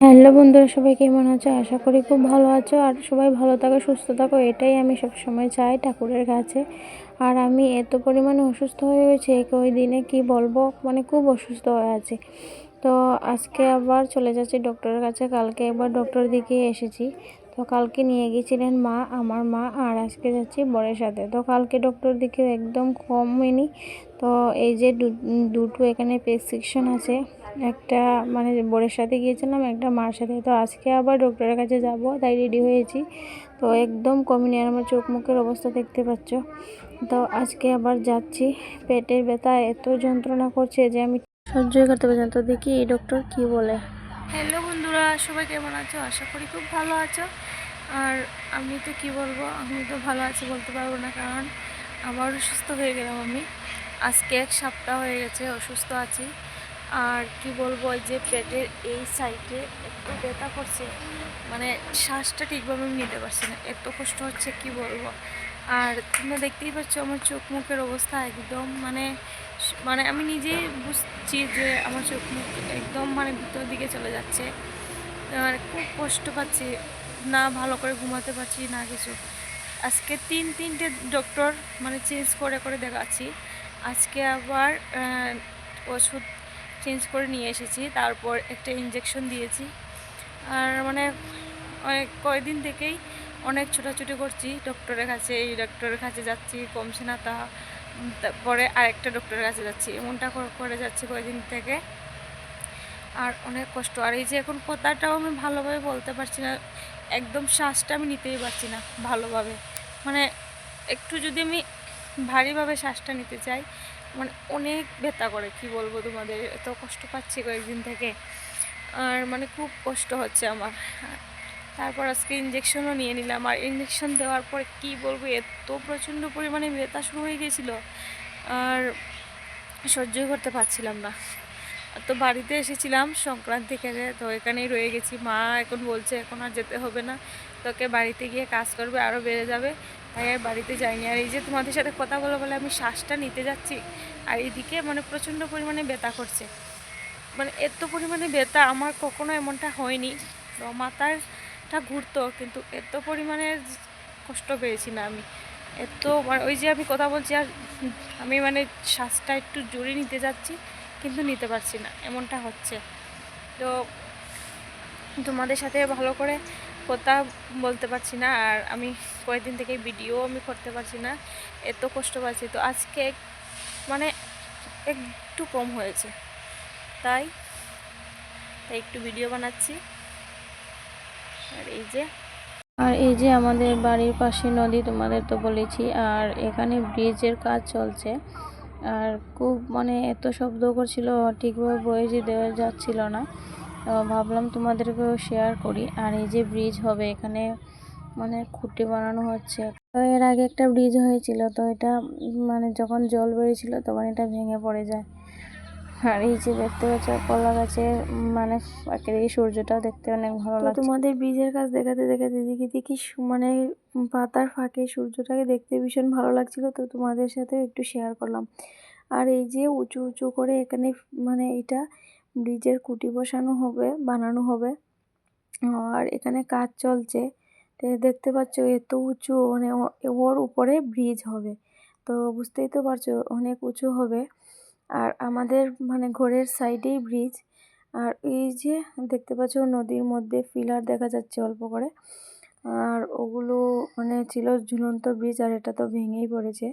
Hello বন্ধুরা, সবাই কেমন আছো? আশা করি খুব ভালো আছো। আর সবাই ভালো থাকো, সুস্থ থাকো, এটাই আমি সব সময় চাই ঠাকুরের কাছে। আর আমি এত পরিমাণে অসুস্থ হয়ে গেছি ওই দিনে কি বলব? মানে খুব অসুস্থ হয়ে আছে। তো আজকে আবার চলে যাচ্ছি ডক্টরের কাছে, কালকে একবার ডক্টর দিকে এসেছি। তো কালকে নিয়ে গিয়েছিলেন মা, আমার মা, আর আজকে যাচ্ছি বরের সাথে। তো কালকে ডক্টর দিকে একদম কম হয়নি। তো এই যে দুটো এখানে প্রেসক্রিপশন আছে একটা মানে বোরের সাথে গিয়েছিলাম, একটা মার সাথে। তো আজকে আবার ডক্টরের কাছে যাব, তাই রেডি হয়েছি। তো একদম কমিনি আর আমার চোখ মুখের অবস্থা দেখতে পাচ্ছ। তো আজকে আবার যাচ্ছি। পেটের ব্যথা এত যন্ত্রণা করছে যে আমি সহ্যই করতে পারছি তো দেখি এই ডক্টর কি বলে। হ্যালো বন্ধুরা, সবাই কেমন আছো? আশা করি খুব ভালো আছো। আর আমি তো কি বলব, আমি তো ভালো আছি বলতে পারব না, কারণ আবার অসুস্থ হয়ে গেলাম আমি। আজকে এক সপ্তাহ হয়ে গেছে, অসুস্থ আছি। আর কি বলব ওই যে পেটের এই সাইডে একটু ব্যথা করছে মানে শ্বাসটা ঠিকভাবে আমি নিতে পারছি না। এত কষ্ট হচ্ছে, কি বলব? আর তোমরা দেখতেই পাচ্ছ আমার চোখ মুখের অবস্থা একদম মানে মানে আমি নিজেই বুঝছি যে আমার চোখ মুখ একদম মানে ভিতর দিকে চলে যাচ্ছে। মানে খুব কষ্ট পাচ্ছি, না ভালো করে ঘুমাতে পারছি না কিছু। আজকে তিন তিনটে ডক্টর মানে চেঞ্জ করে করে দেখাচ্ছি। আজকে আবার ওষুধ চেঞ্জ করে নিয়ে এসেছি, তারপর একটা ইঞ্জেকশন দিয়েছি। আর মানে অনেক কয়েকদিন থেকেই অনেক ছোটাছুটি করছি ডক্টরের কাছে, এই ডক্টরের কাছে যাচ্ছি, কমছে না তা, তারপরে আরেকটা ডক্টরের কাছে যাচ্ছি, এমনটা করে যাচ্ছি কয়েকদিন থেকে। আর অনেক কষ্ট, আর এই যে এখন কথাটাও আমি ভালোভাবে বলতে পারছি না, একদম শ্বাসটা আমি নিতেই পারছি না ভালোভাবে। মানে একটু যদি আমি ভারীভাবে শ্বাসটা নিতে চাই মানে অনেক ব্যথা করে, কি বলব তোমাদের? এত কষ্ট পাচ্ছি কয়েকদিন থেকে। আর মানে খুব কষ্ট হচ্ছে আমার। তারপর আজকে ইঞ্জেকশনও নিয়ে নিলাম। আর ইঞ্জেকশন দেওয়ার পর কি বলব, এত প্রচণ্ড পরিমাণে ব্যথা শুরু হয়ে গেছিল আর সহ্যই করতে পারছিলাম না। তো বাড়িতে এসেছিলাম সংক্রান্তি খেলে তো এখানেই রয়ে গেছি। মা এখন বলছে, এখন আর যেতে হবে না। তোকে বাড়িতে গিয়ে কাজ করবে আরও বেড়ে যাবে। তাই আর বাড়িতে যাইনি। আর এই যে তোমাদের সাথে কথা বলে বলে আমি শ্বাসটা নিতে যাচ্ছি। আর এদিকে মানে প্রচণ্ড পরিমাণে ব্যথা করছে। মানে এত পরিমাণে ব্যথা আমার কখনো এমনটা হয়নি। তো মাথারটা ঘুরতো, কিন্তু এত পরিমাণে কষ্ট পেয়েছি না আমি। এত মানে ওই যে আমি কথা বলছি, আর আমি মানে শ্বাসটা একটু জোরে নিতে যাচ্ছি, কিন্তু নিতে পারছি না। এমনটা হচ্ছে। তো তোমাদের সাথে ভালো করে কথা বলতে পারছি না, আর আমি কয়েকদিন থেকে ভিডিও আমি করতে পারছি না, এত কষ্ট পাচ্ছি। তো আজকে মানে একটু কম হয়েছে। তাই তাই একটু ভিডিও বানাচ্ছি। আর এই যে, আর এই যে আমাদের বাড়ির পাশে নদী, তোমাদের তো বলেছি, আর এখানে ব্রিজের কাজ চলছে। আর খুব মানে এত শব্দ করছিল, ঠিকভাবে বয়েজি দেওয়া যাচ্ছিল না। ভাবলাম তোমাদেরকেও শেয়ার করি। আর এই যে ব্রিজ হবে এখানে মানে খুঁটি বানানো হচ্ছে। তো এর আগে একটা ব্রিজ হয়েছিল তো এটা মানে যখন জল বেরিয়েছিল তখন এটা ভেঙে পড়ে যায়। আর এই যে দেখতে পাচ্ছ কলা গাছের মানে এই সূর্যটাও দেখতে অনেক ভালো লাগে তোমাদের ব্রিজের কাজ দেখাতে দেখাতে দেখি দেখি মানে পাতার ফাঁকে সূর্যটাকে দেখতে ভীষণ ভালো লাগছিল তো তোমাদের সাথে একটু শেয়ার করলাম। আর এই যে উঁচু উঁচু করে এখানে মানে এটা ব্রিজের কুটি বসানো হবে বানানো হবে। আর এখানে কাজ চলছে। দেখতে পাচ্ছ এত উঁচু মানে ওর উপরে ব্রিজ হবে। তো বুঝতেই তো পারছ অনেক উঁচু হবে। আর আমাদের মানে ঘরের সাইডেই ব্রিজ আর এই যে দেখতে পাচ্ছ নদীর মধ্যে ফিলার দেখা যাচ্ছে অল্প করে। আর ওগুলো মানে ছিল ঝুলন্ত ব্রিজ আর এটা তো ভেঙেই পড়েছে।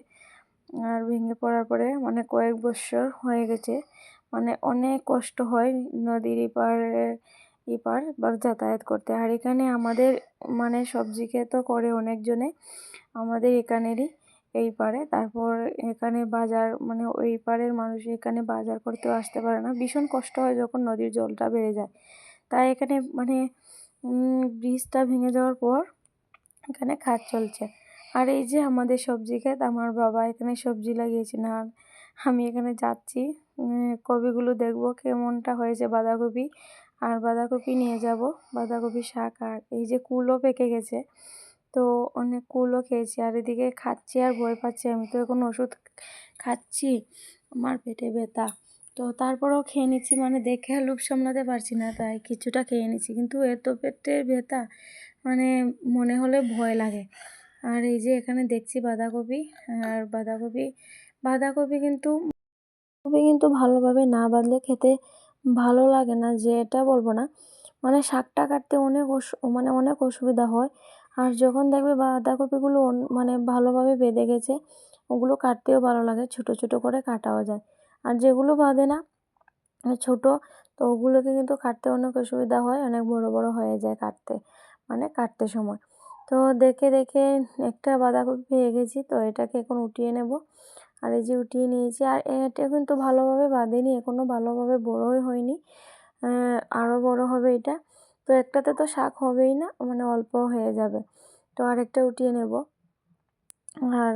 আর ভেঙে পড়ার পরে মানে কয়েক বছর হয়ে গেছে। মানে অনেক কষ্ট হয় নদীর এপারে এপার যাতায়াত করতে। আর এখানে আমাদের মানে সবজি তো করে অনেকজনে। আমাদের এখানেরই এই পারে। তারপর এখানে বাজার মানে ওই পারের মানুষ এখানে বাজার করতেও আসতে পারে না। ভীষণ কষ্ট হয় যখন নদীর জলটা বেড়ে যায়। তাই এখানে মানে ব্রিজটা ভেঙে যাওয়ার পর এখানে খাত চলছে। আর এই যে আমাদের সবজি ক্ষেত আমার বাবা এখানে সবজি লাগিয়েছেন। আর আমি এখানে যাচ্ছি। কপিগুলো দেখব কেমনটা হয়েছে বাঁধাকপি। আর বাঁধাকপি নিয়ে যাব। বাঁধাকপি শাক আর এই যে কুলও পেকে গেছে। তো অনেক কুলও খেয়েছি আর এদিকে খাচ্ছি আর ভয় পাচ্ছি। আমি তো এখন ওষুধ খাচ্ছি। আমার পেটে ব্যথা। তো তারপরেও খেয়ে নিচ্ছি মানে দেখে আর লোভ সামলাতে পারছি না, তাই কিছুটা খেয়ে নিচ্ছি। কিন্তু এত পেটের ব্যথা মানে মনে হলে ভয় লাগে। আর এই যে এখানে দেখছি বাঁধাকপি, আর বাঁধাকপি বাঁধাকপি কিন্তু কিন্তু ভালোভাবে না বাঁধলে খেতে ভালো লাগে না, যে এটা বলব না। মানে শাকটা কাটতে অনেক মানে অনেক অসুবিধা হয়। আর যখন দেখবে বাঁধাকপিগুলো মানে ভালোভাবে বেঁধে গেছে, ওগুলো কাটতেও ভালো লাগে, ছোট ছোট করে কাটাও যায়। আর যেগুলো বাঁধে না মানে ছোট, তো ওগুলোকে কিন্তু কাটতে অনেক অসুবিধা হয়, অনেক বড় বড় হয়ে যায় কাটতে মানে কাটতে সময়। তো দেখে দেখে একটা বাঁধাকপি পেয়ে গেছি, তো এটাকে এখন উঠিয়ে নেব। আর এই যে উঠিয়ে নিয়েছি। আর এটা কিন্তু ভালোভাবে বাঁধেনি এখনও ভালোভাবে বড়োই হয়নি। আরও বড় হবে এটা। তো একটাতে তো শাক হবেই না মানে অল্প হয়ে যাবে। তো আরেকটা উঠিয়ে নেব। আর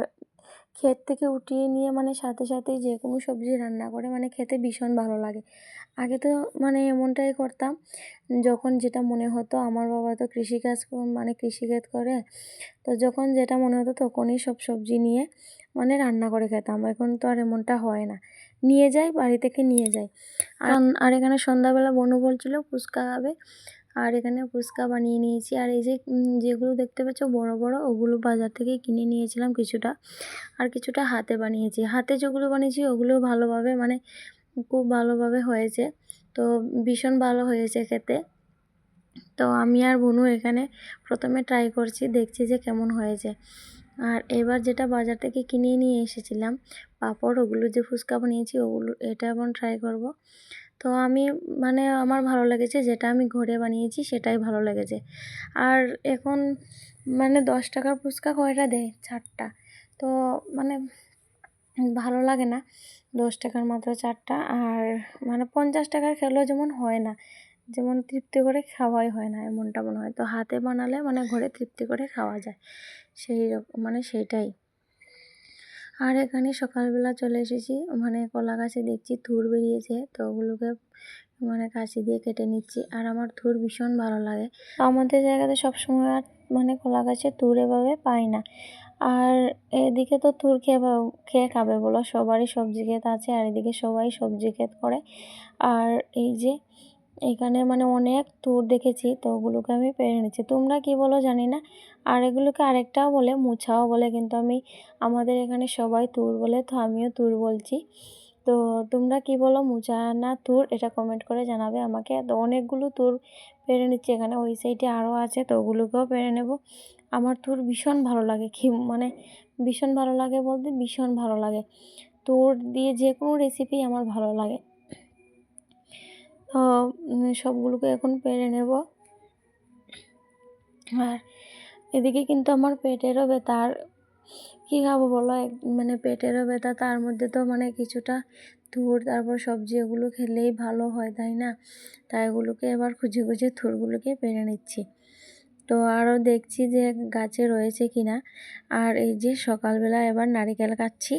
ক্ষেত থেকে উঠিয়ে নিয়ে মানে সাথে সাথেই যে কোনো সবজি রান্না করে মানে খেতে ভীষণ ভালো লাগে। আগে তো মানে এমনটাই করতাম, যখন যেটা মনে হতো, আমার বাবা তো কৃষিকাজ মানে কৃষিকাজ করে, তো যখন যেটা মনে হতো তখনই সব সবজি নিয়ে মানে রান্না করে খেতাম। এখন তো আর এমনটা হয় না। নিয়ে যাই, বাড়ি থেকে নিয়ে যাই। আর আর এখানে সন্ধ্যাবেলা বনু বলছিল, ফুচকা খাবে। আর এখানে ফুচকা বানিয়ে নিয়েছি। আর এই যে যেগুলো দেখতে পাচ্ছ বড় বড়, ওগুলো বাজার থেকে কিনে নিয়েছিলাম কিছুটা। আর কিছুটা হাতে বানিয়েছি। হাতে যেগুলো বানিয়েছি, ওগুলো ভালোভাবে মানে খুব ভালোভাবে হয়েছে। তো ভীষণ ভালো হয়েছে খেতে। তো আমি আর বনু এখানে প্রথমে ট্রাই করছি, দেখছি যে কেমন হয়েছে। আর এবার যেটা বাজার থেকে কিনে নিয়ে এসেছিলাম, পাঁপড়, ওগুলো যে ফুচকা বানিয়েছি, ওগুলো, এটা এখন ট্রাই করব। তো আমি মানে আমার ভালো লেগেছে, যেটা আমি ঘরে বানিয়েছি সেটাই ভালো লেগেছে। আর এখন মানে দশ টাকার ফুচকা কয়টা দেয়? চারটা। তো মানে ভালো লাগে না, দশ টাকার মাত্র চারটা। আর মানে পঞ্চাশ টাকার খেলেও যেমন হয় না, যেমন তৃপ্তি করে খাওয়াই হয় না, এমনটা মনে হয়। তো হাতে বানালে মানে ঘরে তৃপ্তি করে খাওয়া যায়। সেই রকম মানে সেইটাই। আর এখানে সকালবেলা চলে এসেছি। মানে কলা গাছে দেখছি, থুর বেরিয়েছে। তো ওগুলোকে মানে কাশি দিয়ে কেটে নিচ্ছি। আর আমার থুর ভীষণ ভালো লাগে। আমাদের জায়গাতে সবসময় আর মানে কলা গাছে থুর এভাবে পাই না। আর এদিকে তো থুর খেয়ে খেয়ে খাবে বলো। সবারই সবজি ক্ষেত আছে, আর এদিকে সবাই সবজি ক্ষেত করে। আর এই যে এখানে মানে অনেক তুর দেখেছি, তো ওগুলোকে আমি পেরে নিচ্ছি। তোমরা কি বলো জানি না। আর এগুলোকে আরেকটাও বলে, মুছাও বলে, কিন্তু আমি, আমাদের এখানে সবাই তুর বলে, তো আমিও তুর বলছি। তো তোমরা কি বলো, মুছা না তুর, এটা কমেন্ট করে জানাবে আমাকে। তো অনেকগুলো তুর পেরে নিচ্ছি এখানে, ওই সাইডে আরও আছে, তো ওগুলোকেও পেরে নেব। আমার তুর ভীষণ ভালো লাগে, কি মানে ভীষণ ভালো লাগে বলতে ভীষণ ভালো লাগে। তুর দিয়ে যে কোনো রেসিপি আমার ভালো লাগে। তো সবগুলোকে এখন পেরে নেব। আর এদিকে কিন্তু আমার পেটেরও ব্যথা। আর কী খাব বলো? মানে পেটেরও ব্যথা, তার মধ্যে তো মানে কিছুটা থুর তারপর সবজি এগুলো খেলেই ভালো হয়, তাই না? তাই এগুলোকে এবার খুঁজে খুঁজে থুরগুলোকে পেরে নিচ্ছি। তো আরও দেখছি যে গাছে রয়েছে কিনা। আর এই যে সকালবেলা এবার নারিকেল কাটছি।